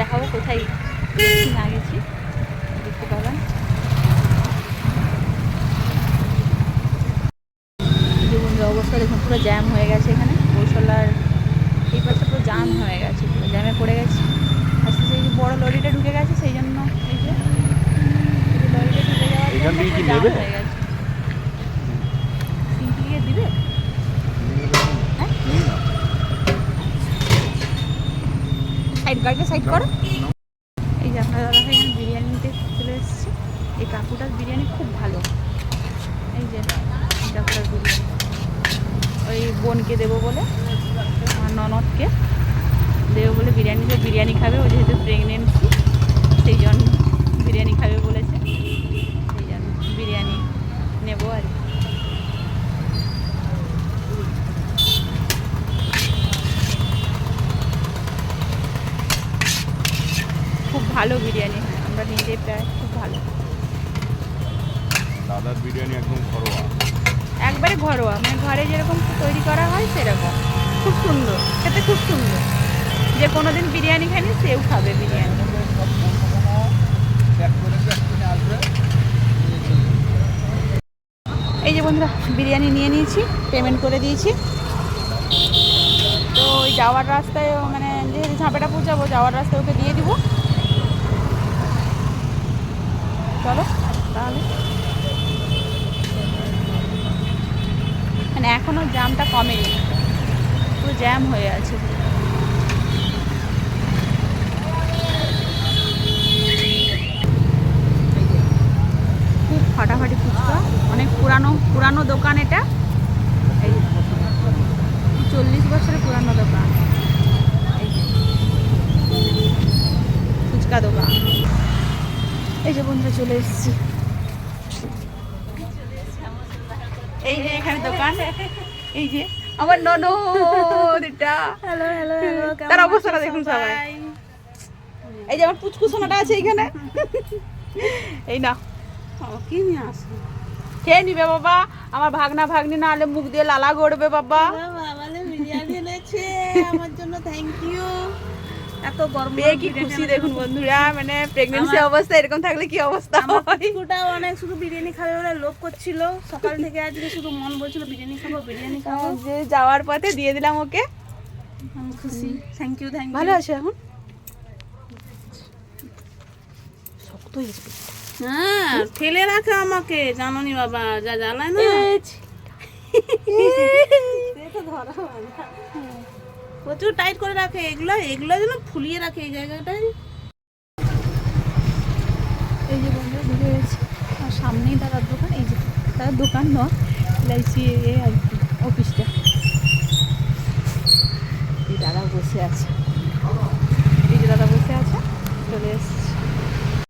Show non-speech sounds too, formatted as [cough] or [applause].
দেখাবো কোথায় না গেছি। দেখতে পাবেন। অবস্থা দেখুন পুরো জ্যাম হয়ে গেছে এখানে। কৌশলার এই পাশে পুরো জ্যাম হয়ে গেছে পুরো জ্যামে পড়ে গেছে। আসলে সেই যে বড়ো লরিটা ঢুকে গেছে সেই জন্য এই যে লরিটা ঢুকে যাওয়ার জন্য জ্যাম হয়ে গেছে। গাড়িটা সাইড করো। এই যে আপনারা দাদা এখানে বিরিয়ানি নিতে চলে এসেছি। এই কাকুটার বিরিয়ানি খুব ভালো। এই যে কাকুটার বিরিয়ানি। ওই বোনকে দেবো বলে আমার ননদকে দেবো বলে বিরিয়ানি বিরিয়ানি খাবে ও যেহেতু প্রেগনেন্সি ভালো বিরিয়ানি আমরা নিজে প্রায় খুব ভালো। দাদার বিরিয়ানি একদম ঘরোয়া। একবারে ঘরোয়া মানে ঘরে যেরকম তৈরি করা হয় সেরকম। খুব সুন্দর খেতে খুব সুন্দর। যে কোনো দিন বিরিয়ানি খাইনি সেও খাবে বিরিয়ানি। এই যে বন্ধুরা বিরিয়ানি নিয়ে নিয়েছি পেমেন্ট করে দিয়েছি। তো ওই যাওয়ার রাস্তায় মানে যেহেতু ঝাঁপেটা পৌঁছাবো যাওয়ার রাস্তায় ওকে দিয়ে দিব। চলো, তাহলে। মানে এখনও জ্যামটা কমেনি। পুরো জ্যাম হয়ে আছে। খুব ফাটাফাটি ফুচকা। অনেক পুরানো পুরানো দোকান এটা। এই চল্লিশ বছরের পুরানো দোকান। ফুচকা দোকান। এই যে বন্ধুরা চলে এসেছি। এই যে এখানে দোকান। এই যে আমার ননদ এটা। হ্যালো হ্যালো হ্যালো তার অবস্থাটা দেখুন সবাই? এই যে আমার পুচকু সোনাটা আছে এইখানে এই না কি নিয়ে আসো খেয়ে নিবে বাবা। আমার ভাগনা ভাগ্নি না হলে মুখ দিয়ে লালা গড়বে বাবা। বাবালে বিরিয়ানি এনেছে। [laughs] আমার জন্য থ্যাংক ইউ এত গরম পেয়ে কি খুশি দেখুন বন্ধুরা? মানে প্রেগনেন্সি অবস্থা এরকম থাকলে কি অবস্থা হয়? পুকুটা অনেক শুধু বিরিয়ানি খাবে বলে লোভ করছিল। সকাল থেকে আজকে শুধু মন বলছিল বিরিয়ানি খাব বিরিয়ানি খাব। যে যাওয়ার পথে দিয়ে দিলাম ওকে। আমি খুশি। থ্যাংক ইউ থ্যাংক ইউ ভালো আছে এখন? শক্ত হয়েছে হ্যাঁ ফেলে রাখে আমাকে জানোনি বাবা যা জ্বালায় না। সে তো ধরা না। প্রচুর টাইট করে রাখে, এগুলো এগুলো যেন ফুলিয়ে রাখে এই জায়গাটায়। এই যে বন্ধু ঘুরে গেছি। আর সামনেই দাদার দোকান, এই যে তার দোকান নয় এলআইসি এ আর কি, অফিসটা। এই দাদা বসে আছে। এই যে দাদা বসে আছে, চলে এসছে।